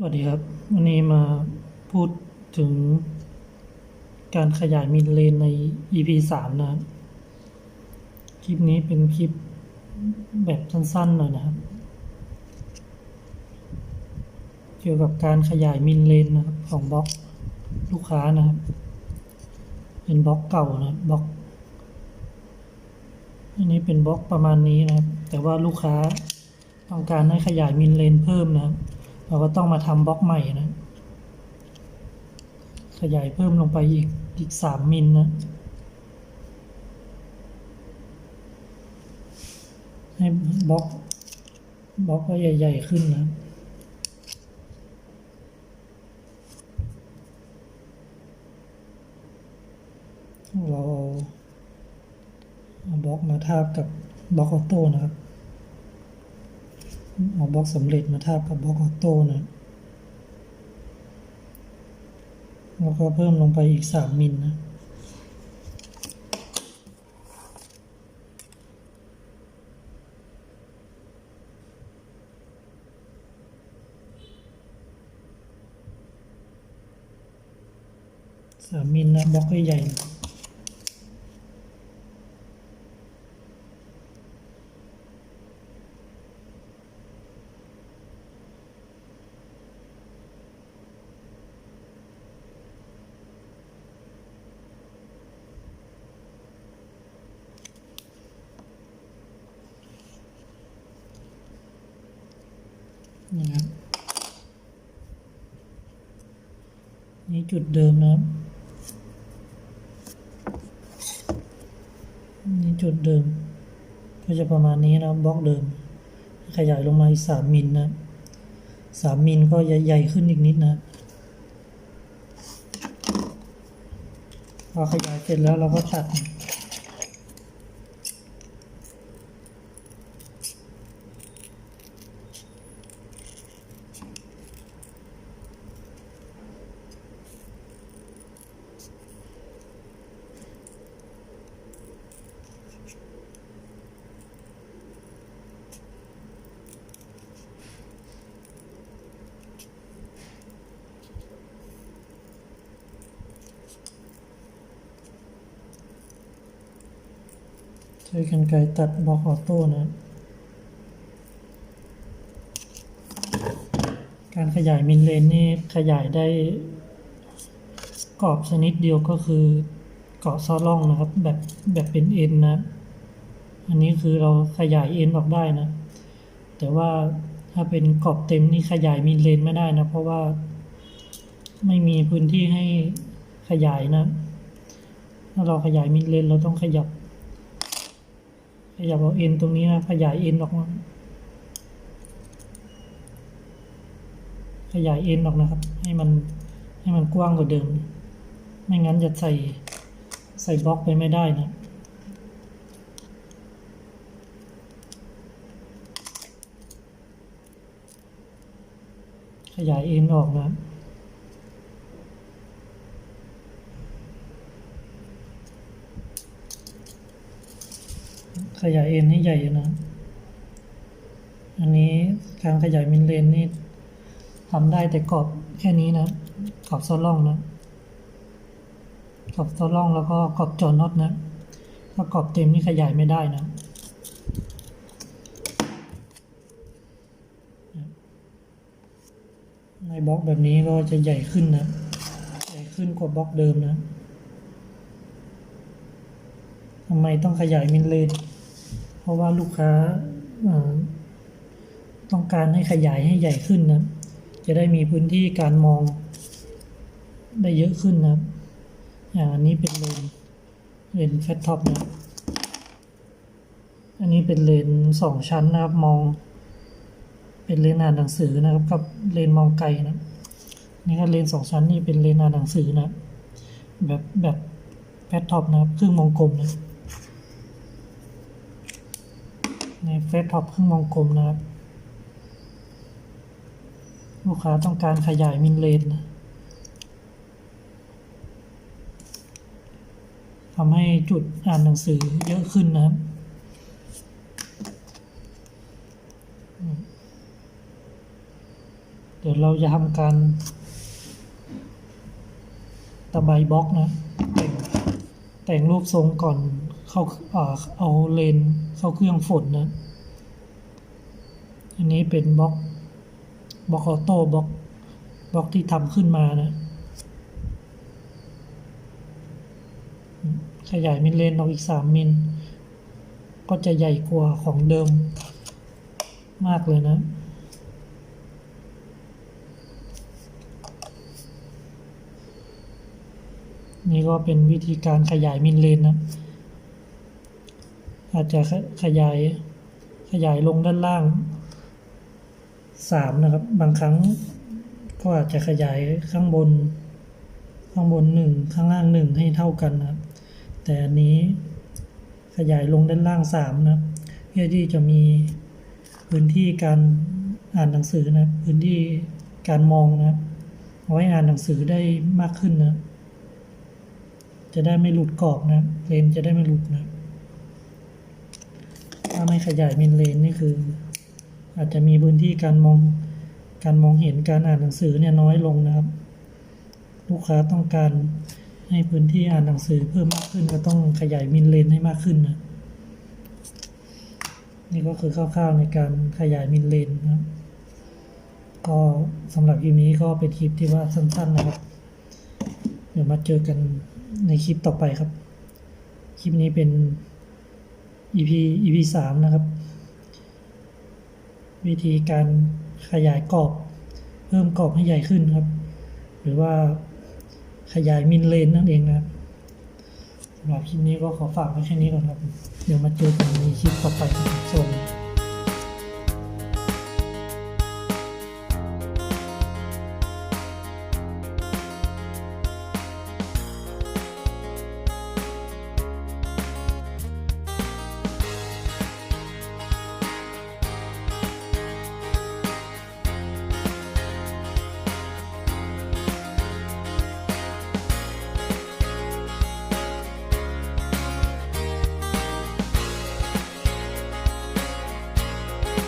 สวัสดีครับ วันนี้มาพูดถึงการขยายมิดเลนใน EP สามนะครับ คลิปนี้เป็นคลิปแบบสั้นๆหน่อยนะครับ เกี่ยวกับการขยายมิดเลนนะครับของบล็อกลูกค้านะครับ เป็นบล็อกเก่านะบบล็อก อันนี้เป็นบล็อกประมาณนี้นะครับ แต่ว่าลูกค้าต้องการให้ขยายมินเลนเพิ่มนะครับ เราก็ต้องมาทำบล็อกใหม่นะ ขยายเพิ่มลงไปอีกอีกสามมิลนะ ให้บล็อกบล็อกก็ใหญ่ ๆ ขึ้นนะเราเอาบล็อกมาทาบกับบล็อกออโต้นะครับ เอาบล็อกสำเร็จมาทาบกับบล็อกออโต้นะแล้วก็เพิ่มลงไปอีกสามมิลนะสามมิลนะบล็อกใหญ่ๆนี่ครับ นี่จุดเดิมนะครับนี่จุดเดิม ก็จะประมาณนี้นะบล็อกเดิม ขยายลงมาอีกสามมิลนะสามมิลก็ใหญ่ขึ้นอีกนิดนะพอขยายเสร็จแล้วเราก็ตัด ใช้กันไกรตัดบล็อกออโต้นะ การขยายมินเลนนี่ขยายได้กรอบชนิดเดียวก็คือเกาะซอล่องนะครับ แบบแบบเป็นเอ็นนะ อันนี้คือเราขยายเอ็นออกได้นะ แต่ว่าถ้าเป็นกรอบเต็มนี่ขยายมินเลนไม่ได้นะ เพราะว่าไม่มีพื้นที่ให้ขยายนะ ถ้าเราขยายมินเลนเราต้องขยับ ขยับเอาเอ็นตรงนี้นะขยายเอ็นออกมาขยายเอ็นออกนะครับ ให้มันให้มันกว้างกว่าเดิม ไม่งั้นจะใส่ใส่บล็อกไปไม่ได้นะขยายเอ็นออกนะ ขยายเอ็นให้ใหญ่นะ อันนี้การขยายมินเลนนี่ทำได้แต่กรอบแค่นี้นะ กรอบโซล่องนะ กรอบโซล่องแล้วก็กรอบจอน็อตนะ ถ้ากรอบเต็มนี่ขยายไม่ได้นะในบล็อกแบบนี้ก็จะใหญ่ขึ้นนะ ใหญ่ขึ้นกว่าบล็อกเดิมนะทำไมต้องขยายมินเลน ราะว่าลูกค้าต้องการให้ขยายให้ใหญ่ขึ้นนะ จะได้มีพื้นที่การมองได้เยอะขึ้นนะอย่างอันนี้เป็นเลนเลนแฟตท็อปนะ อันนี้เป็นเลนสองชั้นนะครับมอง เป็นเลนอ่านหนังสือนะครับกับเลนมองไกลนะนี่ก็เลนสองชั้นนี่เป็นเลนอ่านหนังสือนะ แบบแบบแฟตท็อปนะครับครึ่งวงกลมนะ ในเฟซท็อปครึ่งวงกลมนะครับ ลูกค้าต้องการขยายมินเลนนะทำให้จุดอ่านหนังสือเยอะขึ้นนะครับอืมแต่ดี๋ยวเราจะทำการตะไบบล็อกนะแต่งแต่งรูปทรงก่อน เข้าเอาเลนเข้าเครื่องฝนนะอันนี้เป็นบล็อกบล็อกออโต้บล็อกบล็อกที่ทำขึ้นมานะ ขยายมิลเลนออกอีกสามมิล ก็จะใหญ่กว่าของเดิมมากเลยนะ นี่ก็เป็นวิธีการขยายมิลเลนนะ อาจจะขยายขยายลงด้านล่างสามนะครับ บางครั้งก็อาจจะขยายข้างบน ข้างบนหนึ่งข้างล่างหนึ่งให้เท่ากันนะครับ แต่อันนี้ขยายลงด้านล่างสามนะครับ เพื่อที่จะมีพื้นที่การอ่านหนังสือนะพื้นที่การมองนะครับเอาไว้อ่านหนังสือได้มากขึ้นนะจะได้ไม่หลุดกรอบนะเลนจะได้ไม่หลุดนะ ถ้าไม่ขยายมินเลนนี่คือ อาจจะมีพื้นที่การมองการมองเห็นการอ่านหนังสือเนี่ยน้อยลงนะครับ ลูกค้าต้องการให้พื้นที่อ่านหนังสือเพิ่มมากขึ้นก็ต้องขยายมินเลนให้มากขึ้นนะนี่ก็คือคร่าวๆในการขยายมินเลนนะครับก็สำหรับคลิปนี้ก็เป็นคลิปที่ว่าสั้นๆนะครับ เดี๋ยวมาเจอกันในคลิปต่อไปครับ คลิปนี้เป็น EP EP สามนะครับ วิธีการขยายกรอบ เพิ่มกรอบให้ใหญ่ขึ้นครับ หรือว่าขยายมินเลนนั่นเองนะครับสำหรับคลิปนี้ก็ขอฝากไว้แค่นี้ก่อนครับ เดี๋ยวมาเจอกันในคลิปต่อไปครับสวัสดี